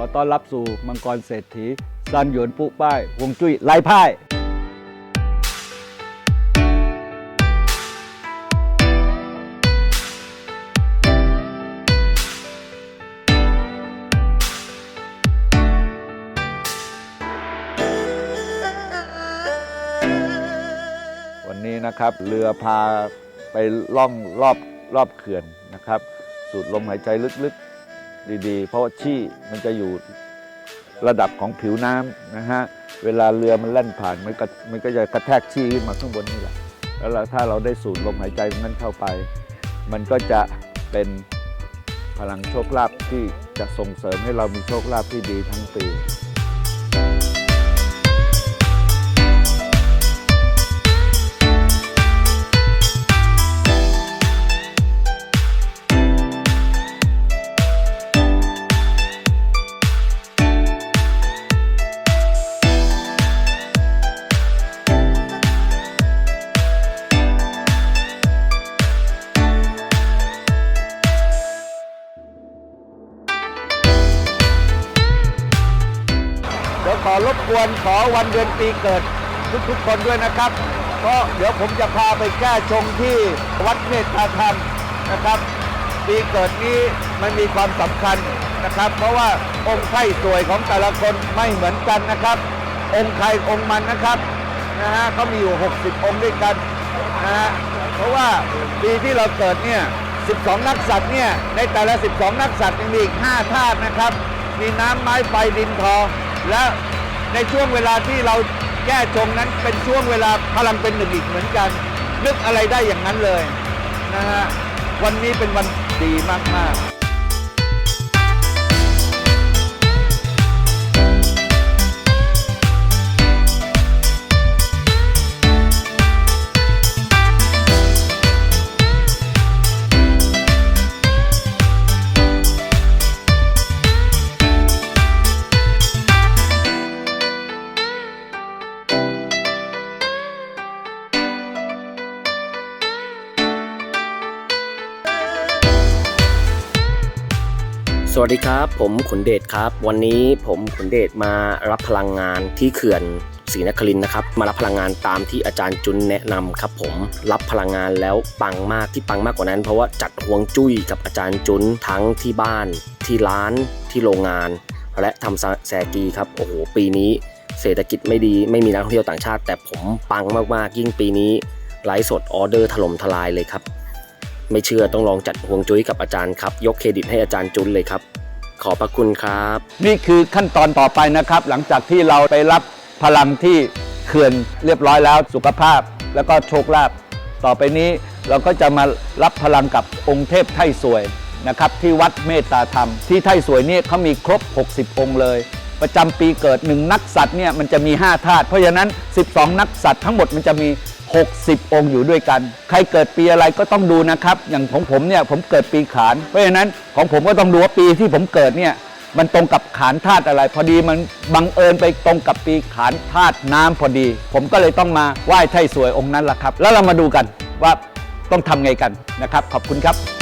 อต้อนรับสู่มังกรเศรษฐีซันหยวนปุป้าย วงจุ้ยไร้พ่ายวันนี้นะครับเรือพาไปล่องรอบรอบเขื่อนนะครับ สูดลมหายใจลึกๆ ดีๆ เพราะชี่มันจะอยู่ระดับของผิวน้ำนะฮะ เวลาเรือมันแล่นผ่านมันก็มันก็จะกระแทกชี่ขึ้นมาข้างบนนี่แหละ แล้วถ้าเราได้สูดลมหายใจนั้นเข้าไป มันก็จะเป็นพลังโชคลาภที่จะส่งเสริมให้เรามีโชคลาภที่ดีทั้งปี ดี๋ยวรขอวันเดือนปีเกิดทุกๆคนด้วยนะครับเพราะเดี๋ยวผมจะพาไปแก้ชงที่วัดเมตตาธรรมนะครับ ปีเกิดนี้มันมีความสำคัญนะครับ เพราะว่าองค์ไข้สวยของแต่ละคนไม่เหมือนกันนะครับ องค์ใครองค์มันนะครับนะฮะเขามีอยู่ 60 องค์ด้วยกันนะฮะเพราะว่าปีที่เราเกิดเนี่ย 12 นักสัตว์เนี่ยในแต่ละ 12 นักสัตว์ยังมีอีก 5 ธาตุนะครับ มีน้ำไม้ไฟดินทองและ ในช่วงเวลาที่เราแก้ชงนั้นเป็นช่วงเวลาพลังเป็นหนึ่งอีกเหมือนกัน นึกอะไรได้อย่างนั้นเลยนะฮะวันนี้เป็นวันดีมากๆ สวัสดีครับ ผมขุนเดชครับ วันนี้ผมขุนเดชมารับพลังงานที่เขื่อนศรีนครินนะครับมารับพลังงานตามที่อาจารย์จุนแนะนำครับผมรับพลังงานแล้วปังมากที่ปังมากกว่านั้น เพราะว่าจัดห่วงจุ้ยกับอาจารย์จุนทั้งที่บ้านที่ร้านที่โรงงาน และทำแซกีครับโอ้โหปีนี้เศรษฐกิจไม่ดีไม่มีนักท่องเที่ยวต่างชาติ แต่ผมปังมากๆยิ่งปีนี้ไลฟ์สดออเดอร์ถล่มทลายเลยครับ ไม่เชื่อต้องลองจัดห่วงจุ้ยกับอาจารย์ครับ ยกเครดิตให้อาจารย์จุนเลยครับ ขอบพระคุณครับ นี่คือขั้นตอนต่อไปนะครับ หลังจากที่เราไปรับพลังที่เขื่อนเรียบร้อยแล้วสุขภาพ แล้วก็โชคลาภต่อไปนี้เราก็จะมารับพลังกับองค์เทพไทยสวยนะครับที่วัดเมตตาธรรม ที่ไทยสวยเนี่ยเขามีครบ 60 องค์เลย ประจำปีเกิดหนึ่งนักสัตว์เนี่ยมันจะมี 5 ธาตุเพราะฉะนั้น 12 นักสัตว์ทั้งหมดมันจะมี 60 องค์อยู่ด้วยกัน ใครเกิดปีอะไรก็ต้องดูนะครับ อย่างของผมเนี่ยผมเกิดปีขาน เพราะฉะนั้นของผมก็ต้องดูว่าปีที่ผมเกิดเนี่ยมันตรงกับขานธาตุอะไร พอดีมันบังเอิญไปตรงกับปีขานธาตุน้ำพอดี ผมก็เลยต้องมาไหว้ไท่สวยองค์นั้นละครับ แล้วเรามาดูกันว่าต้องทำไงกันนะครับ ขอบคุณครับ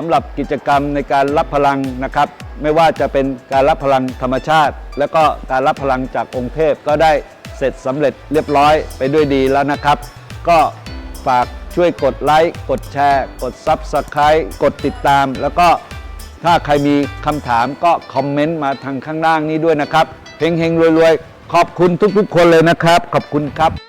สำหรับกิจกรรมในการรับพลังนะครับ ไม่ว่าจะเป็นการรับพลังธรรมชาติ และก็การรับพลังจากองค์เทพก็ได้เสร็จสำเร็จเรียบร้อยไปด้วยดีแล้วนะครับ ก็ฝากช่วยกดไลค์กดแชร์ กด Subscribe กดติดตาม แล้วก็ถ้าใครมีคำถามก็คอมเมนต์มาทางข้างล่างนี้ด้วยนะครับเฮงๆรวยๆ ขอบคุณทุกๆ คนเลยนะครับ ขอบคุณครับ